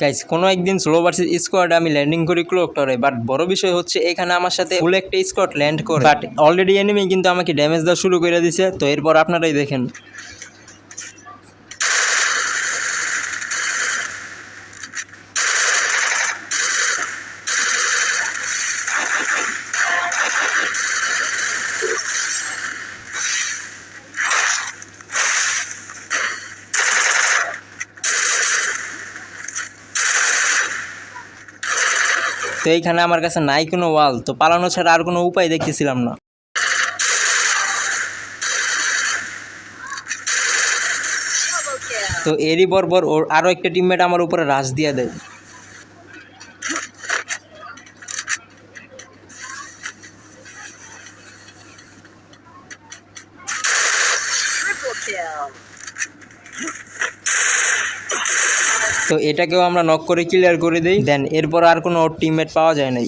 Guys কোনো একদিন solo versus squad আমি ল্যান্ডিং করি ক্লোকটরে বাট বড় বিষয় হচ্ছে এখানে আমার সাথে ফুল একটা স্কোয়াড ল্যান্ড করে। বাট অলরেডি এনিমি কিন্তু আমাকে ড্যামেজ দেওয়া শুরু করে দিছে, তো এরপর আপনারাই দেখেন। তো এইখানে আমার কাছে নাই কোনো ওয়াল, তো পালানো ছাড়া আর কোনো উপায় দেখতেছিলাম না তো এরই বরবর ওর আরও একটা টিমমেট আমার উপরে রাশ দিয়ে দেয়. তো এটাকেও আমরা নক করে ক্লিয়ার করে দিই। দেন এরপর আর কোনো টিমমেট পাওয়া যায় নাই।